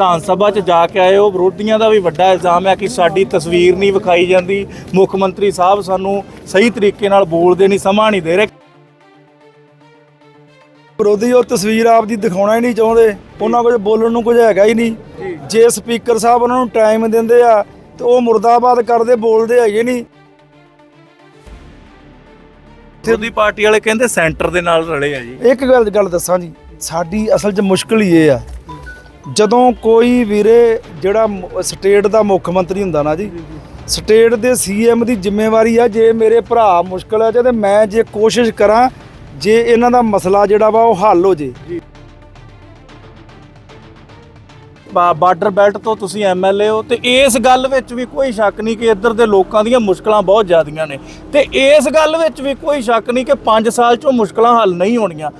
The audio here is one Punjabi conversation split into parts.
ਵਿਧਾਨ ਸਭਾ 'ਚ ਜਾ ਕੇ ਆਏ ਹੋ। ਵਿਰੋਧੀਆਂ ਦਾ ਵੀ ਵੱਡਾ ਇਲਜ਼ਾਮ ਹੈ ਕਿ ਸਾਡੀ ਤਸਵੀਰ ਨਹੀਂ ਵਿਖਾਈ ਜਾਂਦੀ। ਮੁੱਖ ਮੰਤਰੀ ਸਾਹਿਬ ਸਾਨੂੰ ਸਹੀ ਤਰੀਕੇ ਨਾਲ ਬੋਲਦੇ ਨਹੀਂ ਸਮਾਂ ਨਹੀਂ ਦੇ ਰਹੇ। ਵਿਰੋਧੀ ਉਹ ਤਸਵੀਰ ਆਪ ਦੀ ਦਿਖਾਉਣਾ ਹੀ ਨਹੀਂ ਚਾਹੁੰਦੇ। ਉਹਨਾਂ ਕੋਲ ਬੋਲਣ ਨੂੰ ਕੁਝ ਹੈਗਾ ਹੀ ਨਹੀਂ। ਜੇ ਸਪੀਕਰ ਸਾਹਿਬ ਉਹਨਾਂ ਨੂੰ ਟਾਈਮ ਦਿੰਦੇ ਆ ਤੇ ਉਹ ਮੁਰਦਾਬਾਦ ਕਰਦੇ ਬੋਲਦੇ ਹੈਗੇ ਨਹੀਂ। ਵਿਰੋਧੀ ਪਾਰਟੀ ਵਾਲੇ ਕਹਿੰਦੇ ਸੈਂਟਰ ਦੇ ਨਾਲ ਰਲੇ ਆ ਜੀ। ਇੱਕ ਗੱਲ ਗੱਲ ਦੱਸਾਂ ਜੀ। ਸਾਡੀ ਅਸਲ 'ਚ ਮੁਸ਼ਕਲ ਹੀ ਇਹ ਆ। ਜਦੋਂ ਕੋਈ ਵੀਰੇ ਜਿਹੜਾ ਸਟੇਟ ਦਾ ਮੁੱਖ ਮੰਤਰੀ ਹੁੰਦਾ ਨਾ ਜੀ ਸਟੇਟ ਦੇ ਸੀਐਮ ਦੀ ਜ਼ਿੰਮੇਵਾਰੀ ਆ ਜੇ ਮੇਰੇ ਭਰਾ ਮੁਸ਼ਕਲ ਆ ਤੇ ਮੈਂ ਜੇ ਕੋਸ਼ਿਸ਼ ਕਰਾਂ ਜੇ ਇਹਨਾਂ ਦਾ ਮਸਲਾ ਜਿਹੜਾ ਵਾ ਉਹ ਹੱਲ ਹੋ ਜੇ। ਬਾ- ਬਾਰਡਰ ਬੈਲਟ ਤੋਂ ਤੁਸੀਂ ਐਮਐਲਏ ਹੋ ਤੇ ਇਸ ਗੱਲ ਵਿੱਚ ਵੀ ਕੋਈ ਸ਼ੱਕ ਨਹੀਂ ਕਿ ਇੱਧਰ ਦੇ ਲੋਕਾਂ ਦੀਆਂ ਮੁਸ਼ਕਲਾਂ ਬਹੁਤ ਜ਼ਿਆਦੀਆਂ ਨੇ। ਤੇ ਇਸ ਗੱਲ ਵਿੱਚ ਵੀ ਕੋਈ ਸ਼ੱਕ ਨਹੀਂ ਕਿ 5 ਸਾਲ 'ਚੋਂ ਮੁਸ਼ਕਲਾਂ ਹੱਲ ਨਹੀਂ ਹੋਣੀਆਂ।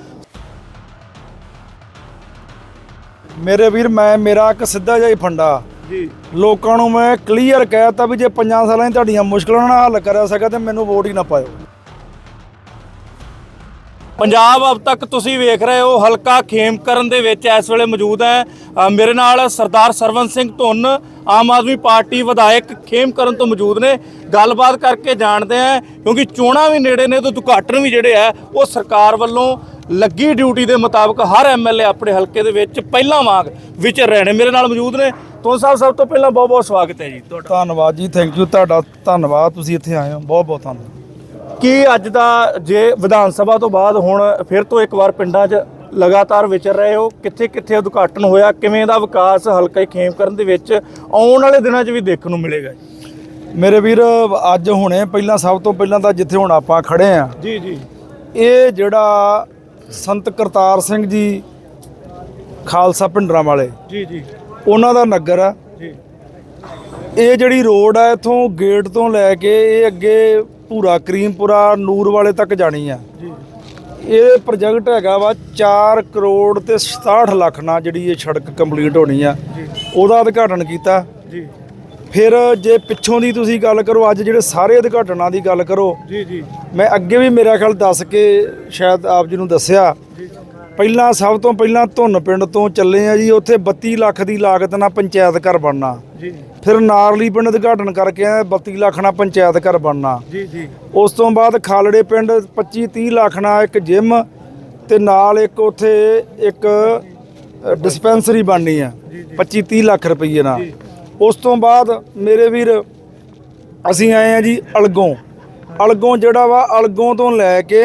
ਮੇਰੇ ਵੀਰ ਮੈਂ ਮੇਰਾ ਇੱਕ ਸਿੱਧਾ ਜਿਹਾ ਹੀ ਫੰਡਾ। ਜੀ। ਲੋਕਾਂ ਨੂੰ ਮੈਂ ਕਲੀਅਰ ਕਹਿਤਾ ਵੀ ਜੇ ਪੰਜਾਂ ਸਾਲਾਂ 'ਚ ਤੁਹਾਡੀਆਂ ਮੁਸ਼ਕਲਾਂ ਨਾ ਹੱਲ ਕਰਿਆ ਸਕਾ ਤੇ ਮੈਨੂੰ ਵੋਟ ਹੀ ਨਾ ਪਾਇਓ। ਪੰਜਾਬ ਅਬ ਤੱਕ ਤੁਸੀਂ ਵੇਖ ਰਹੇ ਹੋ ਹਲਕਾ ਖੇਮਕਰਨ ਦੇ ਵਿੱਚ ਇਸ ਵੇਲੇ ਮੌਜੂਦ ਹੈ। ਮੇਰੇ ਨਾਲ ਸਰਦਾਰ ਸਰਵਨ ਸਿੰਘ ਧੁੰਨ ਆਮ ਆਦਮੀ ਪਾਰਟੀ ਵਿਧਾਇਕ ਖੇਮਕਰਨ ਤੋਂ ਮੌਜੂਦ ਨੇ। ਗੱਲਬਾਤ ਕਰਕੇ ਜਾਣਦੇ ਆ ਕਿਉਂਕਿ ਚੋਣਾਂ ਵੀ ਨੇੜੇ ਨੇ ਤੇ ਉਦਘਾਟਨ ਵੀ ਜਿਹੜੇ ਆ ਉਹ ਸਰਕਾਰ ਵੱਲੋਂ ਲੱਗੀ ਡਿਊਟੀ ਦੇ ਮੁਤਾਬਕ ਹਰ ਐਮਐਲਏ ਆਪਣੇ ਹਲਕੇ ਦੇ ਵਿੱਚ ਪਹਿਲਾਂ ਵਾਂਗ ਵਿਚਰ ਰਹੇ ਨੇ ਮੇਰੇ ਨਾਲ ਮੌਜੂਦ ਨੇ ਤੋਂ ਸਾਹਿਬ ਸਭ ਤੋਂ ਪਹਿਲਾਂ ਬਹੁਤ ਬਹੁਤ ਸਵਾਗਤ ਹੈ ਜੀ ਤੁਹਾਡਾ। ਧੰਨਵਾਦ ਜੀ ਥੈਂਕ ਯੂ ਤੁਹਾਡਾ ਧੰਨਵਾਦ ਤੁਸੀਂ ਇੱਥੇ ਆਏ ਹੋ। ਬਹੁਤ ਬਹੁਤ ਧੰਨਵਾਦ। ਕੀ ਅੱਜ ਦਾ ਜੇ ਵਿਧਾਨ ਸਭਾ ਤੋਂ ਬਾਅਦ ਹੁਣ ਫਿਰ ਤੋਂ ਇੱਕ ਵਾਰ ਪਿੰਡਾਂ 'ਚ ਲਗਾਤਾਰ ਵਿਚਰ ਰਹੇ ਹੋ? ਕਿੱਥੇ ਕਿੱਥੇ ਉਦਘਾਟਨ ਹੋਇਆ? ਕਿਵੇਂ ਦਾ ਵਿਕਾਸ ਹਲਕਾ ਹੀ ਖੇਮਕਰਨ ਦੇ ਵਿੱਚ ਆਉਣ ਵਾਲੇ ਦਿਨਾਂ 'ਚ ਵੀ ਦੇਖਣ ਨੂੰ ਮਿਲੇਗਾ ਮੇਰੇ ਵੀਰ ਅੱਜ ਹੁਣੇ ਪਹਿਲਾਂ ਸਭ ਤੋਂ ਪਹਿਲਾਂ ਤਾਂ ਜਿੱਥੇ ਹੁਣ ਆਪਾਂ ਖੜੇ ਆ ਜੀ ਜੀ। ਇਹ ਜਿਹੜਾ ਸੰਤ ਕਰਤਾਰ ਸਿੰਘ ਜੀ ਖਾਲਸਾ ਪਿੰਡਰਾਂ ਵਾਲੇ। ਜੀ ਜੀ। ਉਹਨਾਂ ਦਾ ਨਗਰ ਆ। ਜੀ। ਇਹ ਜਿਹੜੀ ਰੋਡ ਆ ਇਥੋਂ ਗੇਟ ਤੋਂ ਲੈ ਕੇ ਇਹ ਅੱਗੇ ਪੂਰਾ ਕਰੀਮਪੁਰਾ ਨੂਰ ਵਾਲੇ ਤੱਕ ਜਾਣੀ ਆ। ਜੀ। ਇਹ ਪ੍ਰੋਜੈਕਟ ਹੈਗਾ ਵਾ 4 ਕਰੋੜ ਤੇ 67 ਲੱਖ ਨਾਲ ਜਿਹੜੀ ਇਹ ਸੜਕ ਕੰਪਲੀਟ ਹੋਣੀ ਆ। ਉਹਦਾ ਉਦਘਾਟਨ ਕੀਤਾ। ਜੀ। ਫਿਰ ਜੇ ਪਿੱਛੋਂ ਦੀ ਤੁਸੀਂ ਗੱਲ ਕਰੋ ਅੱਜ ਜਿਹੜੇ ਸਾਰੇ ਉਦਘਾਟਨਾਂ ਦੀ ਗੱਲ ਕਰੋ ਜੀ ਜੀ। ਮੈਂ ਅੱਗੇ ਵੀ ਮੇਰਾ ਖਿਆਲ ਦੱਸ ਕੇ ਸ਼ਾਇਦ ਆਪ ਜੀ ਨੂੰ ਦੱਸਿਆ ਪਹਿਲਾਂ ਸਭ ਤੋਂ ਪਹਿਲਾਂ ਧੁੰਨ ਪਿੰਡ ਤੋਂ ਚੱਲੇ ਆ ਜੀ ਉੱਥੇ 32 ਲੱਖ ਦੀ ਲਾਗਤ ਨਾਲ ਪੰਚਾਇਤ ਘਰ ਬਣਨਾ। ਜੀ। ਫਿਰ ਨਾਰਲੀ ਪਿੰਡ ਉਦਘਾਟਨ ਕਰਕੇ ਆਏ 32 ਲੱਖ ਨਾਲ ਪੰਚਾਇਤ ਘਰ ਬਣਨਾ। ਜੀ ਜੀ। ਉਸ ਤੋਂ ਬਾਅਦ ਖਾਲੜੇ ਪਿੰਡ 25 30 ਲੱਖ ਨਾਲ ਇੱਕ ਜਿਮ ਤੇ ਨਾਲ ਇੱਕ ਉੱਥੇ ਇੱਕ ਡਿਸਪੈਂਸਰੀ ਬਣਨੀ ਆ 25 30 ਲੱਖ ਰੁਪਏ ਨਾਲ। ਉਸ ਤੋਂ ਬਾਅਦ ਮੇਰੇ ਵੀਰ ਅਸੀਂ ਆਏ ਆ ਜੀ ਅਲਗੋਂ। ਅਲਗੋਂ ਜਿਹੜਾ ਵਾ ਅਲਗੋਂ ਤੋਂ ਲੈ ਕੇ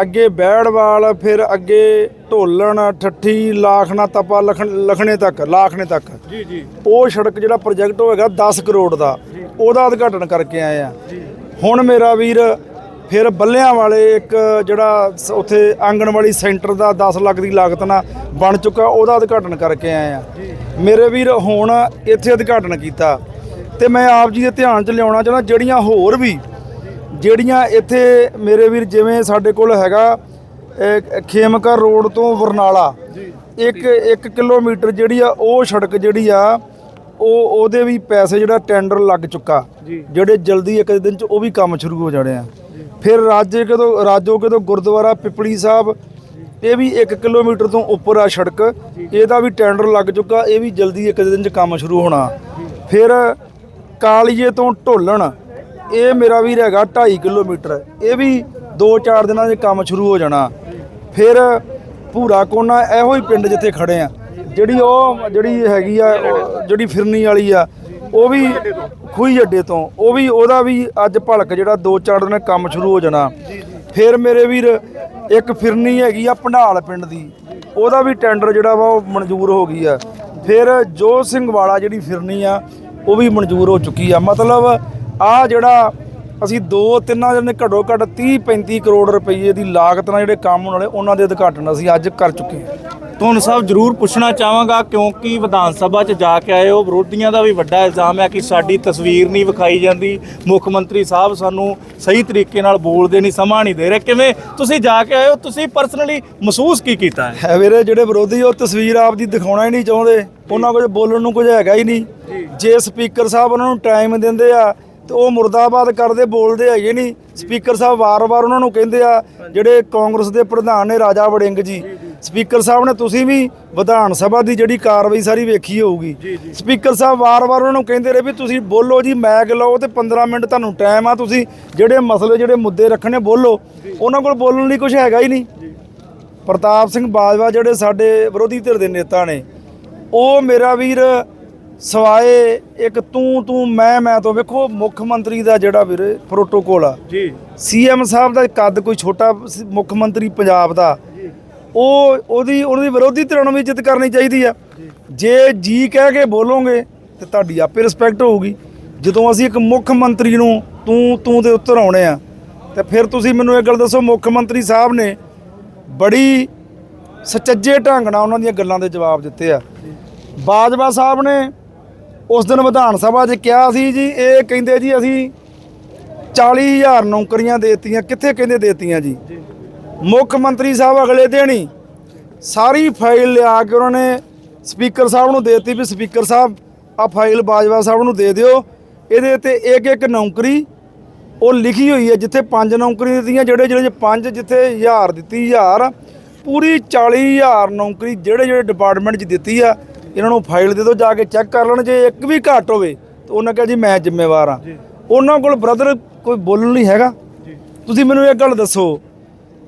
ਅੱਗੇ ਬੈੜਵਾਲ ਫਿਰ ਅੱਗੇ ਢੋਲਣ ਠੱਠੀ ਲਾਖਣਾ ਤਪਾ ਲਖਣ ਤੱਕ ਲਾਖਣੇ ਤੱਕ। ਜੀ ਜੀ। ਉਹ ਸੜਕ ਜਿਹੜਾ ਪ੍ਰੋਜੈਕਟ ਹੋਏਗਾ 10 ਕਰੋੜ ਦਾ ਉਹਦਾ ਉਦਘਾਟਨ ਕਰਕੇ ਆਏ ਆ ਹੁਣ ਮੇਰਾ ਵੀਰ ਫਿਰ ਬੱਲਿਆਂ ਵਾਲੇ ਇੱਕ ਜਿਹੜਾ ਉੱਥੇ ਆਂਗਣਵਾੜੀ ਸੈਂਟਰ ਦਾ 10 ਲੱਖ ਦੀ ਲਾਗਤ ਨਾਲ ਬਣ ਚੁੱਕਾ ਉਹਦਾ ਉਦਘਾਟਨ ਕਰਕੇ ਆਏ ਆ ਮੇਰੇ ਵੀਰ ਹੁਣ ਇੱਥੇ ਉਦਘਾਟਨ ਕੀਤਾ ਤੇ ਮੈਂ ਆਪ ਜੀ ਦੇ ਧਿਆਨ 'ਚ ਲਿਆਉਣਾ ਚਾਹੁੰਦਾ ਜਿਹੜੀਆਂ ਹੋਰ ਵੀ ਜਿਹੜੀਆਂ ਇੱਥੇ ਮੇਰੇ ਵੀਰ ਜਿਵੇਂ ਸਾਡੇ ਕੋਲ ਹੈਗਾ ਖੇਮਕਰ ਰੋਡ ਤੋਂ ਬਰਨਾਲਾ ਇੱਕ 1 ਕਿਲੋਮੀਟਰ ਜਿਹੜੀ ਆ ਉਹ ਸੜਕ ਜਿਹੜੀ ਆ ਉਹ ਉਹਦੇ ਵੀ ਪੈਸੇ ਜਿਹੜਾ ਟੈਂਡਰ ਲੱਗ ਚੁੱਕਾ। ਜਿਹੜੇ ਜਲਦੀ ਇੱਕ ਦਿਨ ਚ ਉਹ ਵੀ ਕੰਮ ਸ਼ੁਰੂ ਹੋ ਜਾਣੇ ਆ ਫਿਰ ਰਾਜੇ ਕਦੋਂ, ਰਾਜੋ ਕਦੋਂ ਗੁਰਦੁਆਰਾ ਪਿਪਲੀ ਸਾਹਿਬ, ਇਹ ਵੀ 1 ਕਿਲੋਮੀਟਰ ਤੋਂ ਉੱਪਰ ਆ ਸੜਕ, ਇਹਦਾ ਵੀ ਟੈਂਡਰ ਲੱਗ ਚੁੱਕਾ, ਇਹ ਵੀ ਜਲਦੀ ਇੱਕ ਦਿਨ ਚ ਕੰਮ ਸ਼ੁਰੂ ਹੋਣਾ। ਫਿਰ ਕਾਲੀਏ ਤੋਂ ਢੋਲਣ, ਇਹ ਮੇਰਾ ਵੀਰ ਹੈਗਾ 2.5 ਕਿਲੋਮੀਟਰ, ਇਹ ਵੀ 2-4 ਦਿਨਾਂ 'ਚ ਕੰਮ ਸ਼ੁਰੂ ਹੋ ਜਾਣਾ। ਫਿਰ ਭੂਰਾ ਕੋਨਾ, ਇਹੋ ਹੀ ਪਿੰਡ ਜਿੱਥੇ ਖੜੇ ਆ, ਜਿਹੜੀ ਉਹ, ਜਿਹੜੀ ਹੈਗੀ ਆ ਜਿਹੜੀ ਫਿਰਨੀ ਵਾਲੀ ਆ ਉਹ ਵੀ ਖੂਹੀ ਅੱਡੇ ਤੋਂ। ਉਹ ਵੀ ਉਹਦਾ ਵੀ ਅੱਜ ਭਲਕ ਜਿਹੜਾ 2-4 ਦਿਨ ਕੰਮ ਸ਼ੁਰੂ ਹੋ ਜਾਣਾ। ਫਿਰ ਮੇਰੇ ਵੀਰ ਇੱਕ ਫਿਰਨੀ ਹੈਗੀ ਆ ਭੰਡਾਲ ਪਿੰਡ ਦੀ। ਉਹਦਾ ਵੀ ਟੈਂਡਰ ਜਿਹੜਾ ਵਾ ਉਹ ਮਨਜ਼ੂਰ ਹੋ ਗਈ ਆ। ਫਿਰ ਜੋਤ ਸਿੰਘ ਵਾਲਾ ਜਿਹੜੀ ਫਿਰਨੀ ਆ ਉਹ ਵੀ ਮਨਜ਼ੂਰ ਹੋ ਚੁੱਕੀ ਆ। ਮਤਲਬ ਆ ਜਿਹੜਾ ਅਸੀਂ ਦੋ ਤਿੰਨਾਂ ਦਿਨ ਘੱਟੋ ਘੱਟ 30 35 ਕਰੋੜ ਰੁਪਏ ਦੀ ਲਾਗਤ ਨਾਲ ਜਿਹੜੇ ਕੰਮ ਹੋਣ ਵਾਲੇ ਉਹਨਾਂ ਦੇ ਉਦਘਾਟਨ ਅਸੀਂ ਅੱਜ ਕਰ ਚੁੱਕੇ ਹਾਂ ਤੁਹਾਨੂੰ ਸਾਹਿਬ ਜ਼ਰੂਰ ਪੁੱਛਣਾ ਚਾਹਾਂਗਾ ਕਿਉਂਕਿ ਵਿਧਾਨ ਸਭਾ 'ਚ ਜਾ ਕੇ ਆਏ ਹੋ ਵਿਰੋਧੀਆਂ ਦਾ ਵੀ ਵੱਡਾ ਇਲਜ਼ਾਮ ਹੈ ਕਿ ਸਾਡੀ ਤਸਵੀਰ ਨਹੀਂ ਵਿਖਾਈ ਜਾਂਦੀ। ਮੁੱਖ ਮੰਤਰੀ ਸਾਹਿਬ ਸਾਨੂੰ ਸਹੀ ਤਰੀਕੇ ਨਾਲ ਬੋਲਦੇ ਨਹੀਂ ਸਮਾਂ ਨਹੀਂ ਦੇ ਰਹੇ। ਕਿਵੇਂ ਤੁਸੀਂ ਜਾ ਕੇ ਆਏ ਹੋ? ਤੁਸੀਂ ਪਰਸਨਲੀ ਮਹਿਸੂਸ ਕੀ ਕੀਤਾ ਹੈ? ਹੈ ਵੀਰੇ ਜਿਹੜੇ ਵਿਰੋਧੀ ਉਹ ਤਸਵੀਰ ਆਪ ਦੀ ਦਿਖਾਉਣਾ ਹੀ ਨਹੀਂ ਚਾਹੁੰਦੇ। ਉਹਨਾਂ ਕੋਲ ਬੋਲਣ ਨੂੰ ਕੁਝ ਹੈਗਾ ਹੀ ਨਹੀਂ। ਜੇ। ਸਪੀਕਰ ਸਾਹਿਬ ਉਹਨਾਂ ਨੂੰ ਟਾਈਮ ਦਿੰਦੇ ਆ ਤੇ ਉਹ ਮੁਰਦਾਬਾਦ ਕਰਦੇ ਬੋਲਦੇ ਹੈਗੇ ਨਹੀਂ। ਸਪੀਕਰ ਸਾਹਿਬ ਵਾਰ-ਵਾਰ ਉਹਨਾਂ ਨੂੰ ਕਹਿੰਦੇ ਆ ਜਿਹੜੇ ਕਾਂਗਰਸ ਦੇ ਪ੍ਰਧਾਨ ਨੇ ਰਾਜਾ ਵੜਿੰਗ ਜੀ। ਸਪੀਕਰ ਸਾਹਿਬ ਨੇ ਤੁਸੀਂ ਵੀ ਵਿਧਾਨ ਸਭਾ ਦੀ ਜਿਹੜੀ ਕਾਰਵਾਈ ਸਾਰੀ ਵੇਖੀ ਹੋਊਗੀ। ਸਪੀਕਰ ਸਾਹਿਬ ਵਾਰ-ਵਾਰ ਉਹਨਾਂ ਨੂੰ ਕਹਿੰਦੇ ਰਹੇ ਵੀ ਤੁਸੀਂ ਬੋਲੋ ਜੀ ਮੈਗ ਲਓ ਤੇ 15 ਮਿੰਟ ਤੁਹਾਨੂੰ ਟਾਈਮ ਆ ਤੁਸੀਂ ਜਿਹੜੇ ਮਸਲੇ ਜਿਹੜੇ ਮੁੱਦੇ ਰੱਖਣੇ ਬੋਲੋ। ਉਹਨਾਂ ਕੋਲ ਬੋਲਣ ਲਈ ਕੁਝ ਹੈਗਾ ਹੀ ਨਹੀਂ। ਪ੍ਰਤਾਪ ਸਿੰਘ ਬਾਜਵਾ ਜਿਹੜੇ ਸਾਡੇ ਵਿਰੋਧੀ ਧਿਰ ਦੇ ਨੇਤਾ ਨੇ ਉਹ ਮੇਰਾ ਵੀਰ ਸਵਾਏ ਇੱਕ ਤੂੰ ਤੂੰ ਮੈਂ ਮੈਂ ਤੋਂ ਵੇਖੋ ਮੁੱਖ ਮੰਤਰੀ ਦਾ ਜਿਹੜਾ ਵੀਰ ਪ੍ਰੋਟੋਕੋਲ ਆ। ਜੀ। ਸੀਐਮ ਸਾਹਿਬ ਦਾ ਕੱਦ ਕੋਈ ਛੋਟਾ ਮੁੱਖ ਮੰਤਰੀ ਪੰਜਾਬ ਦਾ। ਉਹ ਉਹਦੀ ਉਹਦੀ ਵਿਰੋਧੀ ਧਿਰਾਂ ਨੂੰ ਵੀ ਇੱਜ਼ਤ ਕਰਨੀ ਚਾਹੀਦੀ ਆ। ਜੇ। ਜੀ ਕਹਿ ਕੇ ਬੋਲੋਗੇ ਤੇ ਤੁਹਾਡੀ ਆਪੇ ਰਿਸਪੈਕਟ ਹੋਊਗੀ। ਜਦੋਂ ਅਸੀਂ ਇੱਕ ਮੁੱਖ ਮੰਤਰੀ ਨੂੰ ਤੂੰ ਤੂੰ ਦੇ ਉੱਤਰ ਆਉਣੇ ਆ ਤੇ ਫਿਰ ਤੁਸੀਂ ਮੈਨੂੰ ਇਹ ਗੱਲ ਦੱਸੋ ਮੁੱਖ ਮੰਤਰੀ ਸਾਹਿਬ ਨੇ ਬੜੀ ਸੁਚੱਜੇ ਢੰਗ ਨਾਲ ਉਹਨਾਂ ਦੀਆਂ ਗੱਲਾਂ ਦੇ ਜਵਾਬ ਦਿੱਤੇ ਆ। ਬਾਜਵਾ ਸਾਹਿਬ ਨੇ ਉਸ ਦਿਨ ਵਿਧਾਨ ਸਭਾ 'ਚ ਕਿਹਾ ਸੀ ਜੀ ਇਹ ਕਹਿੰਦੇ ਜੀ ਅਸੀਂ 40000 ਨੌਕਰੀਆਂ ਦੇਤੀਆਂ ਕਿੱਥੇ ਕਹਿੰਦੇ ਦੇਤੀਆਂ ਜੀ। ਮੁੱਖ ਮੰਤਰੀ ਸਾਹਿਬ ਅਗਲੇ ਦਿਨ ਹੀ ਸਾਰੀ ਫਾਈਲ ਲਿਆ ਕੇ ਉਹਨਾਂ ਨੇ ਸਪੀਕਰ ਸਾਹਿਬ ਨੂੰ ਦੇਤੀ ਵੀ ਸਪੀਕਰ ਸਾਹਿਬ ਆ ਫਾਈਲ ਬਾਜਵਾ ਸਾਹਿਬ ਨੂੰ ਦੇ ਦਿਓ। ਇਹਦੇ ਤੇ ਇੱਕ ਇੱਕ ਨੌਕਰੀ ਉਹ ਲਿਖੀ ਹੋਈ ਹੈ ਜਿੱਥੇ ਪੰਜ ਨੌਕਰੀ ਦਿੱਤੀਆਂ ਜਿਹੜੇ ਜਿਹੜੇ ਪੰਜ ਜਿੱਥੇ 1000 ਦਿੱਤੀ 1000 ਪੂਰੀ 40000 ਨੌਕਰੀ ਜਿਹੜੇ ਜਿਹੜੇ ਡਿਪਾਰਟਮੈਂਟ 'ਚ ਦਿੱਤੀ ਆ ਇਹਨਾਂ ਨੂੰ ਫਾਈਲ ਦੇ ਦਿਓ ਜਾ ਕੇ ਚੈੱਕ ਕਰ ਲੈਣ ਜੇ ਇੱਕ ਵੀ ਘੱਟ ਹੋਵੇ ਤਾਂ ਉਹਨਾਂ ਕਹੇ ਜੀ ਮੈਂ ਜ਼ਿੰਮੇਵਾਰ ਆ ਉਹਨਾਂ ਕੋਲ ਬ੍ਰਦਰ ਕੋਈ ਬੋਲਣ ਨਹੀਂ ਹੈਗਾ? ਤੁਸੀਂ ਮੈਨੂੰ ਇੱਕ ਗੱਲ ਦੱਸੋ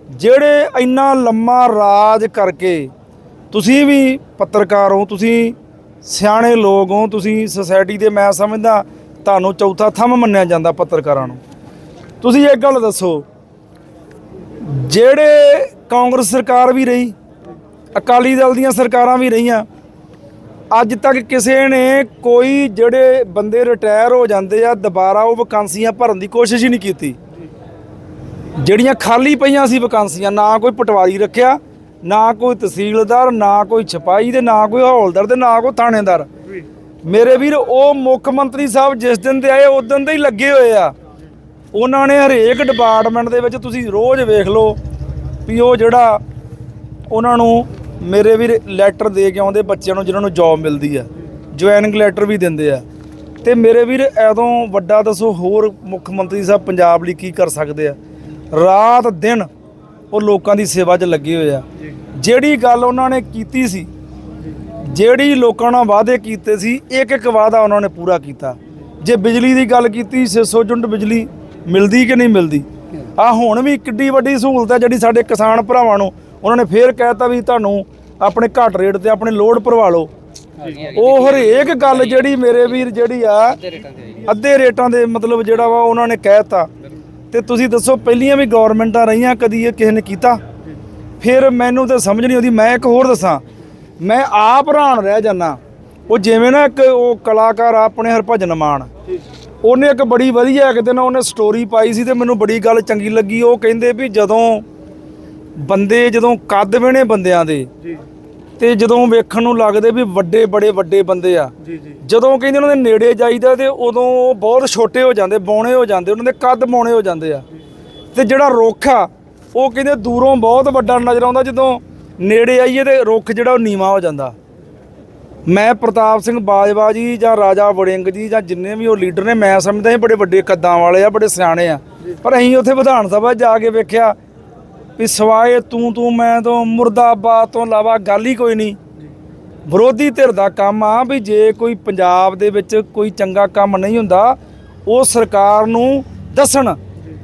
ਜਿਹੜੇ ਇੰਨਾ ਲੰਮਾ ਰਾਜ ਕਰਕੇ ਤੁਸੀਂ ਵੀ ਪੱਤਰਕਾਰ ਹੋ, ਤੁਸੀਂ ਸਿਆਣੇ ਲੋਕ ਹੋ, ਤੁਸੀਂ ਸੋਸਾਇਟੀ ਦੇ ਮੈਂ ਸਮਝਦਾ ਤੁਹਾਨੂੰ ਚੌਥਾ ਥੰਮ ਮੰਨਿਆ ਜਾਂਦਾ ਪੱਤਰਕਾਰਾਂ ਨੂੰ। ਤੁਸੀਂ ਇੱਕ ਗੱਲ ਦੱਸੋ, ਜਿਹੜੇ ਕਾਂਗਰਸ ਸਰਕਾਰ ਵੀ ਰਹੀ, ਅਕਾਲੀ ਦਲ ਦੀਆਂ ਸਰਕਾਰਾਂ ਵੀ ਰਹੀਆਂ, ਅੱਜ ਤੱਕ ਕਿਸੇ ਨੇ ਕੋਈ ਜਿਹੜੇ ਬੰਦੇ ਰਿਟਾਇਰ ਹੋ ਜਾਂਦੇ ਆ, ਦੁਬਾਰਾ ਉਹ ਵੈਕਾਂਸੀਆਂ ਭਰਨ ਦੀ ਕੋਸ਼ਿਸ਼ ਹੀ ਨਹੀਂ ਕੀਤੀ। ਜਿਹੜੀਆਂ ਖਾਲੀ ਪਈਆਂ ਸੀ ਵੈਕਾਂਸੀਆਂ ਨਾ ਕੋਈ ਪਟਵਾਰੀ ਰੱਖਿਆ ਨਾ ਕੋਈ ਤਹਿਸੀਲਦਾਰ ਨਾ ਕੋਈ ਛਪਾਈ ਤੇ ਨਾ ਕੋਈ ਹੌਲਦਾਰ ਤੇ ਨਾ ਕੋਈ ਥਾਣੇਦਾਰ। ਮੇਰੇ ਵੀਰ ਉਹ ਮੁੱਖ ਮੰਤਰੀ ਸਾਹਿਬ ਜਿਸ ਦਿਨ ਦੇ ਆਏ ਉਸ ਦਿਨ ਦੇ ਹੀ ਲੱਗੇ ਹੋਏ ਆ। ਉਹਨਾਂ ਨੇ ਹਰੇਕ ਡਿਪਾਰਟਮੈਂਟ ਦੇ ਵਿੱਚ ਤੁਸੀਂ ਰੋਜ਼ ਵੇਖ ਲਓ ਵੀ ਉਹ ਜਿਹੜਾ ਉਹਨਾਂ ਨੂੰ ਮੇਰੇ ਵੀਰ ਲੈਟਰ ਦੇ ਕੇ ਆਉਂਦੇ ਬੱਚਿਆਂ ਨੂੰ ਜਿਨ੍ਹਾਂ ਨੂੰ ਜੌਬ ਮਿਲਦੀ ਆ ਜੁਆਇਨਿੰਗ ਲੈਟਰ ਵੀ ਦਿੰਦੇ ਆ। ਤੇ ਮੇਰੇ ਵੀਰ ਐਦੋਂ ਵੱਡਾ ਦੱਸੋ ਹੋਰ ਮੁੱਖ ਮੰਤਰੀ ਸਾਹਿਬ ਪੰਜਾਬ ਲਈ ਕੀ ਕਰ ਸਕਦੇ ਆ? ਰਾਤ ਦਿਨ ਉਹ ਲੋਕਾਂ ਦੀ ਸੇਵਾ 'ਚ ਲੱਗੇ ਹੋਏ ਆ। ਜਿਹੜੀ ਗੱਲ ਉਹਨਾਂ ਨੇ ਕੀਤੀ ਸੀ ਜਿਹੜੀ ਲੋਕਾਂ ਨਾਲ ਵਾਅਦੇ ਕੀਤੇ ਸੀ ਇੱਕ ਇੱਕ ਵਾਅਦਾ ਉਹਨਾਂ ਨੇ ਪੂਰਾ ਕੀਤਾ। ਜੇ ਬਿਜਲੀ ਦੀ ਗੱਲ ਕੀਤੀ 600 ਯੂਨਿਟ ਬਿਜਲੀ ਮਿਲਦੀ ਕਿ ਨਹੀਂ ਮਿਲਦੀ? ਆ ਹੁਣ ਵੀ ਕਿੱਡੀ ਵੱਡੀ ਸਹੂਲਤ ਹੈ ਜਿਹੜੀ ਸਾਡੇ ਕਿਸਾਨ ਭਰਾਵਾਂ ਨੂੰ ਉਹਨਾਂ ਨੇ ਫੇਰ ਕਹਿਤਾ ਵੀ ਤੁਹਾਨੂੰ ਆਪਣੇ ਘੱਟ ਰੇਟ ਤੇ ਆਪਣੇ ਲੋਡ ਭਰਵਾ ਲਓ। ਉਹ ਹਰੇਕ ਗੱਲ ਜਿਹੜੀ ਮੇਰੇ ਵੀਰ ਜਿਹੜੀ ਆ ਅੱਧੇ ਰੇਟਾਂ ਦੇ ਮਤਲਬ ਜਿਹੜਾ ਵਾ ਉਹਨਾਂ ਨੇ ਕਹਿਤਾ ਤੇ ਤੁਸੀਂ ਦੱਸੋ, ਪਹਿਲੀਆਂ ਵੀ ਗਵਰਨਮੈਂਟਾਂ ਰਹੀਆਂ, ਕਦੀ ਇਹ ਕਿਸੇ ਨੇ ਕੀਤਾ? ਫਿਰ ਮੈਨੂੰ ਤਾਂ ਸਮਝ ਨਹੀਂ ਆਉਂਦੀ, ਮੈਂ ਇੱਕ ਹੋਰ ਦੱਸਾਂ। ਮੈਂ ਆਪ ਹੈਰਾਨ ਰਹਿ ਜਾਣਾ ਉਹ ਜਿਵੇਂ ਨਾ ਇੱਕ ਉਹ ਕਲਾਕਾਰ ਆਪਣੇ ਹਰਭਜਨ ਮਾਨ ਉਹਨੇ ਇੱਕ ਬੜੀ ਵਧੀਆ ਇੱਕ ਦਿਨ ਉਹਨੇ ਸਟੋਰੀ ਪਾਈ ਸੀ ਤੇ ਮੈਨੂੰ ਬੜੀ ਗੱਲ ਚੰਗੀ ਲੱਗੀ। ਉਹ ਕਹਿੰਦੇ ਵੀ ਜਦੋਂ ਬੰਦੇ, ਜਦੋਂ ਕੱਦ ਵੇਣੇ ਬੰਦਿਆਂ ਦੇ ਤੇ ਜਦੋਂ ਵੇਖਣ ਨੂੰ ਲੱਗਦੇ ਵੀ ਵੱਡੇ ਬੜੇ ਵੱਡੇ ਬੰਦੇ ਆ ਜੀ ਜੀ। ਜਦੋਂ ਕਹਿੰਦੇ ਉਹਨਾਂ ਦੇ ਨੇੜੇ ਜਾਈਦਾ ਤੇ ਉਦੋਂ ਉਹ ਬਹੁਤ ਛੋਟੇ ਹੋ ਜਾਂਦੇ ਬੌਣੇ ਹੋ ਜਾਂਦੇ ਉਹਨਾਂ ਦੇ ਕੱਦ ਬੌਣੇ ਹੋ ਜਾਂਦੇ ਆ। ਤੇ ਜਿਹੜਾ ਰੁੱਖ ਆ ਉਹ ਕਹਿੰਦੇ ਦੂਰੋਂ ਬਹੁਤ ਵੱਡਾ ਨਜ਼ਰ ਆਉਂਦਾ ਜਦੋਂ ਨੇੜੇ ਆਈਏ ਤੇ ਰੁੱਖ ਜਿਹੜਾ ਉਹ ਨੀਵਾ ਹੋ ਜਾਂਦਾ। ਮੈਂ ਪ੍ਰਤਾਪ ਸਿੰਘ ਬਾਜਵਾ ਜੀ ਜਾਂ ਰਾਜਾ ਵੜਿੰਗ ਜੀ ਜਾਂ ਜਿੰਨੇ ਵੀ ਉਹ ਲੀਡਰ ਨੇ ਮੈਂ ਸਮਝਦਾ ਇਹ ਬੜੇ ਵੱਡੇ ਕੱਦਾਂ ਵਾਲੇ ਆ ਬੜੇ ਸਿਆਣੇ ਆ। ਪਰ ਅਸੀਂ ਉੱਥੇ ਵਿਧਾਨ ਸਭਾ ਜਾ ਕੇ ਵੇਖਿਆ ਵੀ ਸਵਾਏ ਤੂੰ ਤੂੰ ਮੈਂ ਤੋਂ, ਮੁਰਦਾਬਾਦ ਤੋਂ ਇਲਾਵਾ ਗੱਲ ਹੀ ਕੋਈ ਨਹੀਂ। ਵਿਰੋਧੀ ਧਿਰ ਦਾ ਕੰਮ ਆ ਵੀ ਜੇ ਕੋਈ ਪੰਜਾਬ ਦੇ ਵਿੱਚ ਕੋਈ ਚੰਗਾ ਕੰਮ ਨਹੀਂ ਹੁੰਦਾ, ਉਹ ਸਰਕਾਰ ਨੂੰ ਦੱਸਣ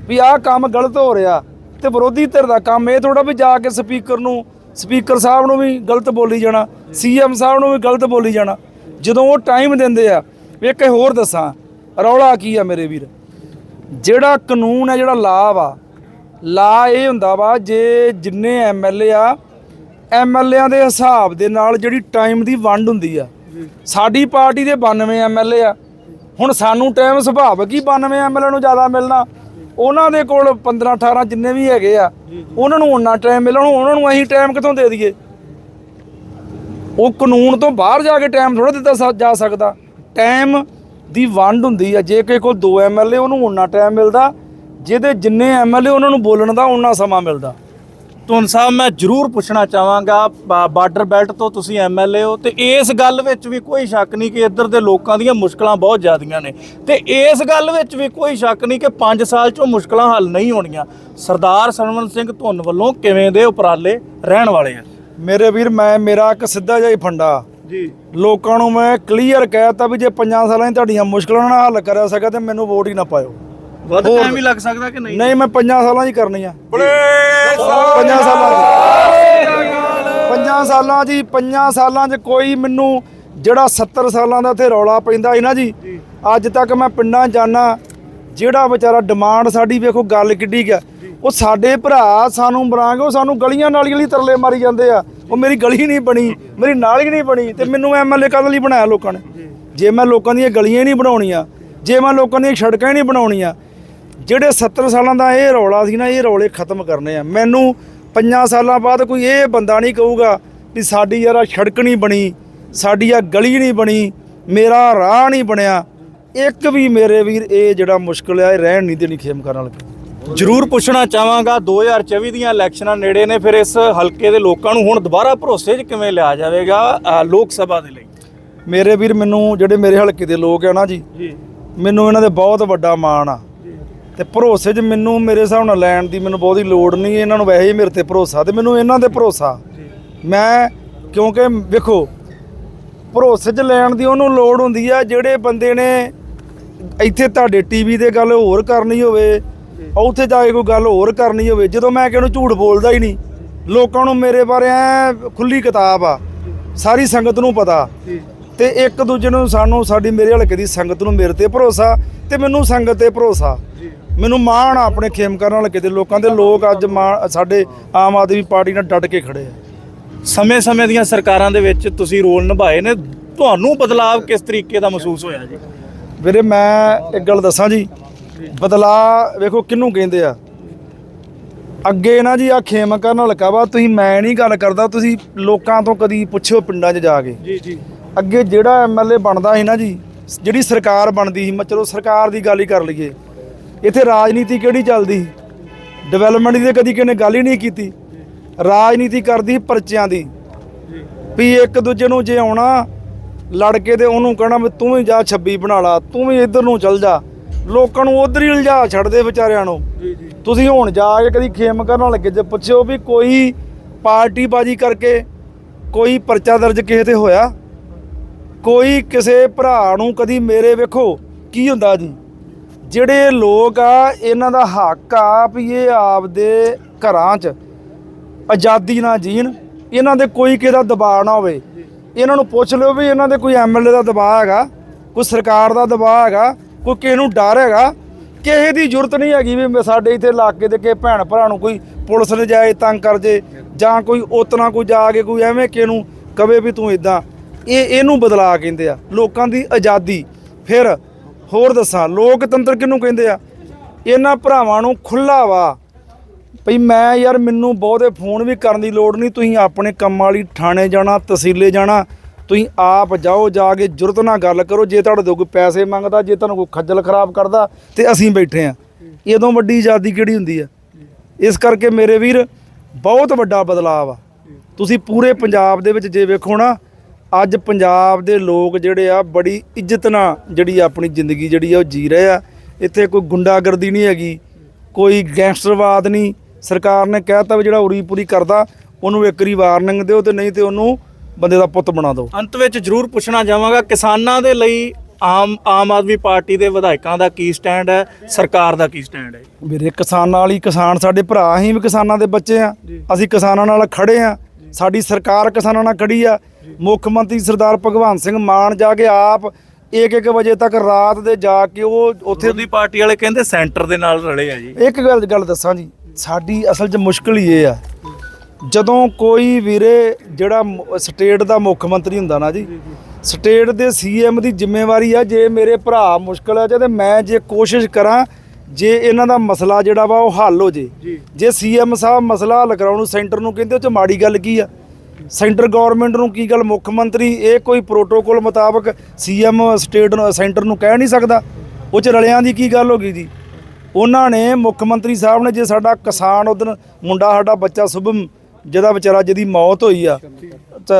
ਵੀ ਆਹ ਕੰਮ ਗਲਤ ਹੋ ਰਿਹਾ। ਤੇ ਵਿਰੋਧੀ ਧਿਰ ਦਾ ਕੰਮ ਇਹ ਥੋੜਾ ਵੀ ਜਾ ਕੇ ਸਪੀਕਰ ਨੂੰ, ਸਪੀਕਰ ਸਾਹਿਬ ਨੂੰ ਵੀ ਗਲਤ ਬੋਲੀ ਜਾਣਾ, ਸੀਐਮ ਸਾਹਿਬ ਨੂੰ ਵੀ ਗਲਤ ਬੋਲੀ ਜਾਣਾ। ਜਦੋਂ ਉਹ ਟਾਈਮ ਦਿੰਦੇ ਆ ਇੱਕ ਹੋਰ ਦੱਸਾਂ, ਰੌਲਾ ਕੀ ਆ ਮੇਰੇ ਵੀਰ? ਜਿਹੜਾ ਕਾਨੂੰਨ ਹੈ, ਜਿਹੜਾ ਲਾਭ ਵਾ ਲਾ ਇਹ ਹੁੰਦਾ ਵਾ ਜੇ ਜਿੰਨੇ ਐਮਐਲਏ ਆ ਐਮਐਲਏਆਂ ਦੇ ਹਿਸਾਬ ਦੇ ਨਾਲ ਜਿਹੜੀ ਟਾਈਮ ਦੀ ਵੰਡ ਹੁੰਦੀ ਆ, ਸਾਡੀ ਪਾਰਟੀ ਦੇ 92 ਐਮਐਲਏ ਆ। ਹੁਣ ਸਾਨੂੰ ਟਾਈਮ ਸੁਭਾਵਕ ਹੀ 92 ਐਮਐਲਏ ਨੂੰ ਜ਼ਿਆਦਾ ਮਿਲਣਾ। ਉਹਨਾਂ ਦੇ ਕੋਲ 15 18 ਜਿੰਨੇ ਵੀ ਹੈਗੇ ਆ, ਉਹਨਾਂ ਨੂੰ ਉਨਾ ਟਾਈਮ ਮਿਲਣ, ਉਹਨਾਂ ਨੂੰ ਅਸੀਂ ਟਾਈਮ ਕਿੱਥੋਂ ਦੇ ਦਈਏ? ਉਹ ਕਾਨੂੰਨ ਤੋਂ ਬਾਹਰ ਜਾ ਕੇ ਟਾਈਮ ਥੋੜਾ ਦਿੱਤਾ ਜਾ ਸਕਦਾ। ਟਾਈਮ ਦੀ ਵੰਡ ਹੁੰਦੀ ਆ, ਜੇ ਕਿਸੇ ਕੋਲ 2 ਐਮਐਲਏ ਉਹਨੂੰ ਉਨਾ ਟਾਈਮ ਮਿਲਦਾ। ਜਿਹਦੇ ਜਿੰਨੇ ਐਮਐਲਏ ਉਹਨਾਂ ਨੂੰ ਬੋਲਣ ਦਾ ਉਨਾ ਸਮਾਂ ਮਿਲਦਾ। ਤੁਨ ਸਾਹਿਬ ਮੈਂ ਜ਼ਰੂਰ ਪੁੱਛਣਾ ਚਾਹਾਂਗਾ ਬਾਰਡਰ ਬੈਲਟ ਤੋਂ ਤੁਸੀਂ ਐਮਐਲਏ ਹੋ ਤੇ ਇਸ ਗੱਲ ਵਿੱਚ ਵੀ ਕੋਈ ਸ਼ੱਕ ਨਹੀਂ ਕਿ ਇੱਧਰ ਦੇ ਲੋਕਾਂ ਦੀਆਂ ਮੁਸ਼ਕਲਾਂ ਬਹੁਤ ਜ਼ਿਆਦੀਆਂ ਨੇ। ਤੇ ਇਸ ਗੱਲ ਵਿੱਚ ਵੀ ਕੋਈ ਸ਼ੱਕ ਨਹੀਂ ਕਿ 5 ਸਾਲ 'ਚ ਮੁਸ਼ਕਲਾਂ ਹੱਲ ਨਹੀਂ ਹੋਣੀਆਂ। ਸਰਦਾਰ ਸਰਵਨ ਸਿੰਘ ਧੁੰਨ ਵੱਲੋਂ ਕਿਵੇਂ ਦੇ ਉਪਰਾਲੇ ਰਹਿਣ ਵਾਲੇ ਆ? ਮੇਰੇ ਵੀਰ ਮੈਂ ਮੇਰਾ ਇੱਕ ਸਿੱਧਾ ਜਿਹਾ ਹੀ ਫੰਡਾ। ਜੀ। ਲੋਕਾਂ ਨੂੰ ਮੈਂ ਕਲੀਅਰ ਕਹਿਤਾ ਵੀ ਜੇ ਪੰਜਾਂ ਸਾਲਾਂ 'ਚ ਤੁਹਾਡੀਆਂ ਮੁਸ਼ਕਲਾਂ ਨਾਲ ਹੱਲ ਕਰਿਆ ਸਕਾ ਤੇ ਮੈਨੂੰ ਵੋਟ ਹੀ ਨਾ ਪਾਇਓ। ਵੱਧ ਹੋਰ- ਟਾਈਮ ਵੀ ਲੱਗ ਸਕਦਾ ਕਿ ਨਹੀਂ? ਨਹੀਂ ਮੈਂ ਪੰਜਾਂ ਸਾਲਾਂ 'ਚ ਹੀ ਕਰਨੀ ਆ। ਪੰਜਾਂ ਸਾਲਾਂ 'ਚ ਪੰਜਾਂ ਸਾਲਾਂ 'ਚ ਹੀ ਪੰਜਾਂ ਸਾਲਾਂ 'ਚ ਕੋਈ ਮੈਨੂੰ ਜਿਹੜਾ 70 ਸਾਲਾਂ ਦਾ ਇੱਥੇ ਰੌਲਾ ਪੈਂਦਾ ਸੀ ਨਾ ਜੀ ਅੱਜ ਤੱਕ ਮੈਂ ਪਿੰਡਾਂ ਜਾਣਾ ਜਿਹੜਾ ਵਿਚਾਰਾ ਡਿਮਾਂਡ ਸਾਡੀ ਵੇਖੋ ਗੱਲ ਕਿੱਡੀ ਗਿਆ ਉਹ ਸਾਡੇ ਭਰਾ ਸਾਨੂੰ ਬਰਾਂਗੇ ਉਹ ਸਾਨੂੰ ਗਲੀਆਂ ਨਾਲੀਆਂ ਲਈ ਤਰਲੇ ਮਾਰੀ ਜਾਂਦੇ ਆ। ਉਹ ਮੇਰੀ ਗਲੀ ਨਹੀਂ ਬਣੀ ਮੇਰੀ ਨਾਲੀ ਨਹੀਂ ਬਣੀ ਤੇ ਮੈਨੂੰ ਐਮਐਲਏ ਕਦ ਲਈ ਬਣਾਇਆ ਲੋਕਾਂ ਨੇ। ਜੇ ਮੈਂ ਲੋਕਾਂ ਦੀਆਂ ਗਲੀਆਂ ਹੀ ਨਹੀਂ ਬਣਾਉਣੀਆਂ ਜੇ ਮੈਂ ਲੋਕਾਂ ਦੀਆਂ ਸੜਕਾਂ ਹੀ ਨਹੀਂ ਬਣਾਉਣੀਆਂ ਜਿਹੜੇ 70 ਸਾਲਾਂ ਦਾ ਇਹ ਰੌਲਾ ਸੀ ਨਾ ਇਹ ਰੌਲੇ ਖਤਮ ਕਰਨੇ ਆ। ਮੈਨੂੰ ਪੰਜਾਂ ਸਾਲਾਂ ਬਾਅਦ ਕੋਈ ਇਹ ਬੰਦਾ ਨਹੀਂ ਕਹੂਗਾ ਵੀ ਸਾਡੀ ਯਾਰ ਸੜਕ ਨਹੀਂ ਬਣੀ ਸਾਡੀ ਆ ਗਲੀ ਨਹੀਂ ਬਣੀ ਮੇਰਾ ਰਾਹ ਨਹੀਂ ਬਣਿਆ। ਇੱਕ ਵੀ ਮੇਰੇ ਵੀਰ ਇਹ ਜਿਹੜਾ ਮੁਸ਼ਕਲ ਆ ਇਹ ਰਹਿਣ ਨਹੀਂ ਦੇਣੀ ਖੇਮ ਕਰਨ ਵਾਲੇ ਜ਼ਰੂਰ ਪੁੱਛਣਾ ਚਾਹਾਂਗਾ 2024 ਦੀਆਂ ਇਲੈਕਸ਼ਨਾਂ ਨੇੜੇ ਨੇ ਫਿਰ ਇਸ ਹਲਕੇ ਦੇ ਲੋਕਾਂ ਨੂੰ ਹੁਣ ਦੁਬਾਰਾ ਭਰੋਸੇ 'ਚ ਕਿਵੇਂ ਲਿਆ ਜਾਵੇਗਾ ਲੋਕ ਸਭਾ ਦੇ ਲਈ? ਮੇਰੇ ਵੀਰ ਮੈਨੂੰ ਜਿਹੜੇ ਮੇਰੇ ਹਲਕੇ ਦੇ ਲੋਕ ਆ ਨਾ ਜੀ ਜੀ। ਮੈਨੂੰ ਇਹਨਾਂ ਦੇ ਬਹੁਤ ਵੱਡਾ ਮਾਣ ਆ। ਤੇ ਭਰੋਸੇ 'ਚ ਮੈਨੂੰ ਮੇਰੇ ਹਿਸਾਬ ਨਾਲ ਲੈਣ ਦੀ ਮੈਨੂੰ ਬਹੁਤੀ ਲੋੜ ਨਹੀਂ ਇਹਨਾਂ ਨੂੰ ਵੈਸੇ ਹੀ ਮੇਰੇ ਤੇ ਭਰੋਸਾ ਤੇ ਮੈਨੂੰ ਇਹਨਾਂ ਤੇ ਭਰੋਸਾ। ਮੈਂ ਕਿਉਂਕਿ ਵੇਖੋ ਭਰੋਸੇ 'ਚ ਲੈਣ ਦੀ ਉਹਨੂੰ ਲੋੜ ਹੁੰਦੀ ਆ ਜਿਹੜੇ ਬੰਦੇ ਨੇ ਇੱਥੇ ਤੁਹਾਡੇ ਟੀਵੀ ਤੇ ਗੱਲ ਹੋਰ ਕਰਨੀ ਹੋਵੇ ਉੱਥੇ ਜਾ ਕੇ ਕੋਈ ਗੱਲ ਹੋਰ ਕਰਨੀ ਹੋਵੇ ਜਦੋਂ ਮੈਂ ਕਿਹਨੂੰ ਝੂਠ ਬੋਲਦਾ ਹੀ ਨਹੀਂ ਲੋਕਾਂ ਨੂੰ ਮੇਰੇ ਬਾਰੇ ਐ ਖੁੱਲੀ ਕਿਤਾਬ ਆ ਸਾਰੀ ਸੰਗਤ ਨੂੰ ਪਤਾ। ਤੇ ਇੱਕ ਦੂਜੇ ਨੂੰ ਸਾਨੂੰ ਸਾਡੀ ਮੇਰੇ ਹਲਕੇ ਦੀ ਸੰਗਤ ਨੂੰ ਮੇਰੇ ਤੇ ਭਰੋਸਾ ਤੇ ਮੈਨੂੰ ਸੰਗਤ ਤੇ ਭਰੋਸਾ। ਮੈਨੂੰ ਮਾਣ ਆ ਆਪਣੇ ਖੇਮ ਕਰਨ ਹਲਕੇ ਦੇ ਲੋਕਾਂ ਦੇ ਲੋਕ ਅੱਜ ਸਾਡੇ ਆਮ ਆਦਮੀ ਪਾਰਟੀ ਨਾਲ ਡਟ ਕੇ ਖੜੇ ਆ। ਸਮੇਂ-ਸਮੇਂ ਦੀਆਂ ਸਰਕਾਰਾਂ ਦੇ ਵਿੱਚ ਤੁਸੀਂ ਰੋਲ ਨਿਭਾਏ ਨੇ। ਤੁਹਾਨੂੰ ਬਦਲਾਵ ਕਿਸ ਤਰੀਕੇ ਦਾ ਮਹਿਸੂਸ ਹੋਇਆ ਜੀ? ਵੀਰੇ ਮੈਂ ਇੱਕ ਗੱਲ ਦੱਸਾਂ ਜੀ। ਬਦਲਾ ਵੇਖੋ ਕਿਹਨੂੰ ਕਹਿੰਦੇ ਆ। ਅੱਗੇ ਨਾ ਜੀ ਆ ਖੇਮ ਕਰਨ ਹਲਕਾ ਵਾ। ਤੁਸੀਂ ਮੈਂ ਨਹੀਂ ਗੱਲ ਕਰਦਾ। ਤੁਸੀਂ ਲੋਕਾਂ ਤੋਂ ਕਦੀ ਪੁੱਛਿਓ ਪਿੰਡਾਂ 'ਚ ਜਾ ਕੇ। ਜੀ ਜੀ। ਅੱਗੇ ਜਿਹੜਾ ਐਮਐਲਏ ਬਣਦਾ ਸੀ ਨਾ ਜੀ ਜਿਹੜੀ ਸਰਕਾਰ ਬਣਦੀ ਸੀ ਮੈਂ ਚਲੋ ਸਰਕਾਰ ਦੀ ਗੱਲ ਹੀ ਕਰ ਲਈਏ। ਇੱਥੇ ਰਾਜਨੀਤੀ ਕਿਹੜੀ ਚੱਲਦੀ? ਡਿਵੈਲਪਮੈਂਟ ਦੀ ਕਦੀ ਕਿਸੇ ਨੇ ਗੱਲ ਹੀ ਨਹੀਂ ਕੀਤੀ। ਰਾਜਨੀਤੀ ਕਰਦੀ ਪਰਚਿਆਂ ਦੀ। ਵੀ ਇੱਕ ਦੂਜੇ ਨੂੰ ਜੇ ਆਉਣਾ ਲੜ ਕੇ ਤੇ ਉਹਨੂੰ ਕਹਿਣਾ ਵੀ ਤੂੰ ਵੀ ਜਾ 26 ਬਣਾ ਲਾ ਤੂੰ ਵੀ ਇੱਧਰ ਨੂੰ ਚੱਲ ਜਾ। ਲੋਕਾਂ ਨੂੰ ਉਧਰ ਹੀ ਉਲਝਾ ਛੱਡਦੇ ਵਿਚਾਰਿਆਂ ਨੂੰ। ਤੁਸੀਂ ਹੁਣ ਜਾ ਕੇ ਕਦੀ ਖੇਮ ਕਰਨ ਲੱਗੇ ਜੇ ਪੁੱਛਿਓ ਵੀ ਕੋਈ ਪਾਰਟੀ ਬਾਜੀ ਕਰਕੇ ਕੋਈ ਪਰਚਾ ਦਰਜ ਕਿਸੇ ਤੇ ਹੋਇਆ? ਕੋਈ ਕਿਸੇ ਭਰਾ ਨੂੰ ਕਦੀ ਮੇਰੇ ਵੇਖੋ? ਕੀ ਹੁੰਦਾ ਜੀ? ਜਿਹੜੇ ਲੋਕ ਆ, ਇਹਨਾਂ ਦਾ ਹੱਕ ਆ ਵੀ ਇਹ ਆਪਦੇ ਘਰਾਂ 'ਚ ਆਜ਼ਾਦੀ ਨਾਲ ਜੀਣ। ਇਹਨਾਂ ਦੇ ਕੋਈ ਕਿਸੇ ਦਾ ਦਬਾਅ ਨਾ ਹੋਵੇ। ਇਹਨਾਂ ਨੂੰ ਪੁੱਛ ਲਿਓ ਵੀ ਇਹਨਾਂ ਦੇ ਕੋਈ ਐਮਐਲਏ ਦਾ ਦਬਾਅ ਹੈਗਾ, ਕੋਈ ਸਰਕਾਰ ਦਾ ਦਬਾਅ ਹੈਗਾ, ਕੋਈ ਕਿਸੇ ਨੂੰ ਡਰ ਹੈਗਾ। ਕਿਸੇ ਦੀ ਜ਼ਰੂਰਤ ਨਹੀਂ ਹੈਗੀ ਵੀ ਸਾਡੇ ਇੱਥੇ ਇਲਾਕੇ ਦੇ ਕਿਸੇ ਭੈਣ ਭਰਾ ਨੂੰ ਕੋਈ ਪੁਲਿਸ ਨੇ ਜਾਏ ਤੰਗ ਕਰ ਜੇ, ਜਾਂ ਕੋਈ ਉਤਨਾ ਕੋਈ ਜਾ ਕੇ ਕੋਈ ਐਵੇਂ ਕਿਸੇ ਨੂੰ ਕਵੇ ਵੀ ਤੂੰ ਇਦਾਂ ਇਹ ਇਹਨੂੰ ਬਦਲਾ ਕਹਿੰਦੇ ਆ। ਲੋਕਾਂ ਦੀ ਆਜ਼ਾਦੀ। ਫਿਰ ਹੋਰ ਦੱਸਾਂ ਲੋਕਤੰਤਰ ਕਿਹਨੂੰ ਕਹਿੰਦੇ ਆ? ਇਹਨਾਂ ਭਰਾਵਾਂ ਨੂੰ ਖੁੱਲਾ ਵਾ। ਭਈ ਮੈਂ ਯਾਰ ਮੈਨੂੰ ਬਹੁਤੇ ਫੋਨ ਵੀ ਕਰਨ ਦੀ ਲੋੜ ਨਹੀਂ, ਤੁਸੀਂ ਆਪਣੇ ਕੰਮ ਵਾਲੀ ਥਾਣੇ ਜਾਣਾ, ਤਹਿਸੀਲੇ ਜਾਣਾ, ਤੁਸੀਂ ਆਪ ਜਾਓ, ਜਾ ਕੇ ਜੁਰਤ ਨਾਲ ਗੱਲ ਕਰੋ, ਜੇ ਤੁਹਾਡੇ ਤੋਂ ਕੋਈ ਪੈਸੇ ਮੰਗਦਾ, ਜੇ ਤੁਹਾਨੂੰ ਕੋਈ ਖੱਜਲ ਖਰਾਬ ਕਰਦਾ, ਤੇ ਅਸੀਂ ਬੈਠੇ ਆ। ਇਦੋਂ ਵੱਡੀ ਆਜ਼ਾਦੀ ਕਿਹੜੀ ਹੁੰਦੀ ਆ? ਇਸ ਕਰਕੇ ਮੇਰੇ ਵੀਰ, ਬਹੁਤ ਵੱਡਾ ਬਦਲਾਅ ਆ। ਤੁਸੀਂ ਪੂਰੇ ਪੰਜਾਬ ਦੇ ਵਿੱਚ ਜੇ ਵੇਖੋ ਨਾ ਅੱਜ ਪੰਜਾਬ ਦੇ ਲੋਕ ਜਿਹੜੇ ਆ ਬੜੀ ਇੱਜ਼ਤ ਨਾਲ ਜਿਹੜੀ ਆਪਣੀ ਜ਼ਿੰਦਗੀ ਜਿਹੜੀ ਆ ਉਹ ਜੀ ਰਹੇ ਆ। ਇੱਥੇ ਕੋਈ ਗੁੰਡਾਗਰਦੀ ਨਹੀਂ ਹੈਗੀ ਕੋਈ ਗੈਂਗਸਟਰਵਾਦ ਨਹੀਂ। ਸਰਕਾਰ ਨੇ ਕਹਿਤਾ ਵੀ ਜਿਹੜਾ ਉਰੀ ਪੂਰੀ ਕਰਦਾ ਉਹਨੂੰ ਇੱਕ ਵਾਰੀ ਵਾਰਨਿੰਗ ਦਿਓ ਤੇ ਨਹੀਂ ਤੇ ਉਹਨੂੰ ਬੰਦੇ ਦਾ ਪੁੱਤ ਬਣਾ ਦਿਓ। ਅੰਤ ਵਿੱਚ ਜ਼ਰੂਰ ਪੁੱਛਣਾ ਚਾਹਾਂਗਾ ਕਿਸਾਨਾਂ ਦੇ ਲਈ ਆਮ ਆਮ ਆਦਮੀ ਪਾਰਟੀ ਦੇ ਵਿਧਾਇਕਾਂ ਦਾ ਕੀ ਸਟੈਂਡ ਹੈ ਸਰਕਾਰ ਦਾ ਕੀ ਸਟੈਂਡ ਹੈ? ਵੀਰੇ ਕਿਸਾਨਾਂ ਵਾਲੀ ਕਿਸਾਨ ਸਾਡੇ ਭਰਾ ਅਸੀਂ ਵੀ ਕਿਸਾਨਾਂ ਦੇ ਬੱਚੇ ਆ। ਅਸੀਂ ਕਿਸਾਨਾਂ ਨਾਲ ਖੜੇ ਆ। ਸਾਡੀ ਸਰਕਾਰ ਕਿਸਾਨਾਂ ਨਾਲ ਖੜੀ ਆ। ਮੁੱਖ ਮੰਤਰੀ ਸਰਦਾਰ ਭਗਵੰਤ ਸਿੰਘ ਮਾਨ ਜਾ ਕੇ ਆਪ 1-1 ਵਜੇ ਤੱਕ ਰਾਤ ਦੇ ਜਾ ਕੇ ਉਹ ਉੱਥੇ ਵਿਰੋਧੀ ਪਾਰਟੀ ਵਾਲੇ ਕਹਿੰਦੇ ਸੈਂਟਰ ਦੇ ਨਾਲ ਰਲੇ ਆ ਜੀ। ਇੱਕ ਗੱਲ ਗੱਲ ਦੱਸਾਂ ਜੀ ਸਾਡੀ ਅਸਲ 'ਚ ਮੁਸ਼ਕਲ ਹੀ ਇਹ ਆ। ਜਦੋਂ ਕੋਈ ਵੀਰੇ ਜਿਹੜਾ ਸਟੇਟ ਦਾ ਮੁੱਖ ਮੰਤਰੀ ਹੁੰਦਾ ਨਾ ਜੀ ਸਟੇਟ ਦੇ ਸੀਐਮ ਦੀ ਜ਼ਿੰਮੇਵਾਰੀ ਆ ਜੇ ਮੇਰੇ ਭਰਾ ਮੁਸ਼ਕਲ ਆ ਤੇ ਮੈਂ ਜੇ ਕੋਸ਼ਿਸ਼ ਕਰਾਂ ਜੇ ਇਹਨਾਂ ਦਾ ਮਸਲਾ ਜਿਹੜਾ ਵਾ ਉਹ ਹੱਲ ਹੋ ਜੇ। ਜੇ। ਸੀਐਮ ਸਾਹਿਬ ਮਸਲਾ ਹੱਲ ਕਰਾਉਣ ਨੂੰ ਸੈਂਟਰ ਨੂੰ ਕਹਿੰਦੇ ਉਹ ਚ ਮਾੜੀ ਗੱਲ ਕੀ ਆ? ਸੈਂਟਰ ਗਵਰਨਮੈਂਟ ਨੂੰ ਕੀ ਗੱਲ, ਮੁੱਖ ਮੰਤਰੀ ਇਹ ਕੋਈ ਪ੍ਰੋਟੋਕੋਲ ਮੁਤਾਬਕ ਸੀਐਮ ਸਟੇਟ ਸੈਂਟਰ ਨੂੰ ਕਹਿ ਨਹੀਂ ਸਕਦਾ? ਉਹ ਚ ਰਲਿਆਂ ਦੀ ਕੀ ਗੱਲ ਹੋ ਗਈ ਜੀ? ਉਹਨਾਂ ਨੇ ਮੁੱਖ ਮੰਤਰੀ ਸਾਹਿਬ ਨੇ ਜੇ ਸਾਡਾ ਕਿਸਾਨ ਉਦੋਂ ਮੁੰਡਾ ਸਾਡਾ ਬੱਚਾ ਸ਼ੁਭਮ ਜਿਹਦਾ ਵਿਚਾਰਾ ਜਿਹਦੀ ਮੌਤ ਹੋਈ ਆ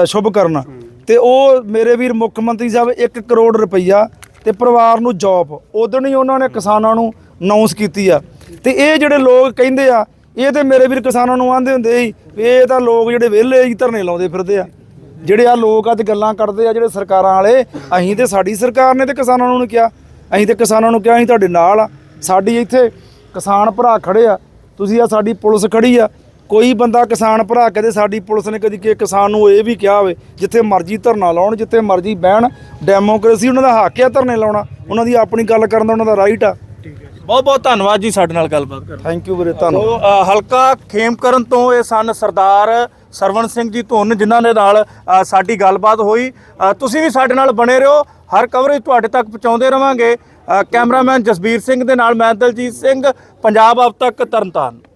ਸ਼ੁਭ ਕਰਨਾ। ਤੇ ਉਹ ਮੇਰੇ ਵੀਰ ਮੁੱਖ ਮੰਤਰੀ ਸਾਹਿਬ 1 ਕਰੋੜ ਰੁਪਈਆ ਤੇ ਪਰਿਵਾਰ ਨੂੰ ਜੌਬ ਉਦੋਂ ਹੀ ਉਹਨਾਂ ਨੇ ਕਿਸਾਨਾਂ ਨੂੰ ਅਨਾਉਂਸ ਕੀਤੀ ਆ। ਤੇ ਇਹ ਜਿਹੜੇ ਲੋਕ ਕਹਿੰਦੇ ਆ ਇਹ ਤੇ ਮੇਰੇ ਵੀਰ ਕਿਸਾਨਾਂ ਨੂੰ ਆਂਦੇ ਹੁੰਦੇ ਸੀ ਵੀ ਇਹ ਤਾਂ ਲੋਕ ਜਿਹੜੇ ਵਿਹਲੇ ਹੀ ਧਰਨੇ ਲਾਉਂਦੇ ਫਿਰਦੇ ਆ। ਜਿਹੜੇ ਆ ਲੋਕ ਅੱਜ ਗੱਲਾਂ ਕਰਦੇ ਆ, ਜਿਹੜੇ ਸਰਕਾਰਾਂ ਵਾਲੇ, ਅਸੀਂ ਤੇ ਸਾਡੀ ਸਰਕਾਰ ਨੇ ਤੇ ਕਿਸਾਨਾਂ ਨੂੰ ਨੀ ਕਿਹਾ। ਅਸੀਂ ਤੇ ਕਿਸਾਨਾਂ ਨੂੰ ਕਿਹਾ ਅਸੀਂ ਤੁਹਾਡੇ ਨਾਲ ਆ। ਸਾਡੀ ਇੱਥੇ ਕਿਸਾਨ ਭਰਾ ਖੜੇ ਆ। ਤੁਸੀਂ ਆ ਸਾਡੀ ਪੁਲਿਸ ਖੜੀ ਆ। ਕੋਈ ਬੰਦਾ ਕਿਸਾਨ ਭਰਾ ਕਦੇ ਸਾਡੀ ਪੁਲਿਸ ਨੇ ਕਦੀ ਕਿ ਕਿਸਾਨ ਨੂੰ ਇਹ ਵੀ ਕਿਹਾ ਹੋਵੇ, ਜਿੱਥੇ ਮਰਜ਼ੀ ਧਰਨਾ ਲਾਉਣ, ਜਿੱਥੇ ਮਰਜ਼ੀ ਬਹਿਣ ਡੈਮੋਕ੍ਰੇਸੀ ਉਹਨਾਂ ਦਾ ਹੱਕ ਆ ਧਰਨੇ ਲਾਉਣਾ। ਉਹਨਾਂ ਦੀ ਆਪਣੀ ਗੱਲ ਕਰਨ ਦਾ ਉਹਨਾਂ ਦਾ ਰਾਈਟ ਆ। ਬਹੁਤ ਬਹੁਤ ਧੰਨਵਾਦ ਜੀ ਸਾਡੇ ਨਾਲ ਗੱਲਬਾਤ ਕਰਨ ਥੈਂਕ ਯੂ ਵੀਰੇ ਅ, ਹਲਕਾ ਖੇਮਕਰਨ ਤੋਂ ਇਹ ਸਨ ਸਰਦਾਰ ਸਰਵਣ ਸਿੰਘ ਜੀ ਧੁੰਨ ਜਿਨ੍ਹਾਂ ਦੇ ਨਾਲ ਸਾਡੀ ਗੱਲਬਾਤ ਹੋਈ। ਤੁਸੀਂ ਵੀ ਸਾਡੇ ਨਾਲ ਬਣੇ ਰਹੋ। ਹਰ ਕਵਰੇਜ ਤੁਹਾਡੇ ਤੱਕ ਪਹੁੰਚਾਉਂਦੇ ਰਵਾਂਗੇ। ਕੈਮਰਾਮੈਨ ਜਸਬੀਰ ਸਿੰਘ ਦੇ ਨਾਲ ਮੈਂ ਦਲਜੀਤ ਸਿੰਘ ਪੰਜਾਬ ਅਬ ਤੱਕ ਤਰਨਤਾਰਨ।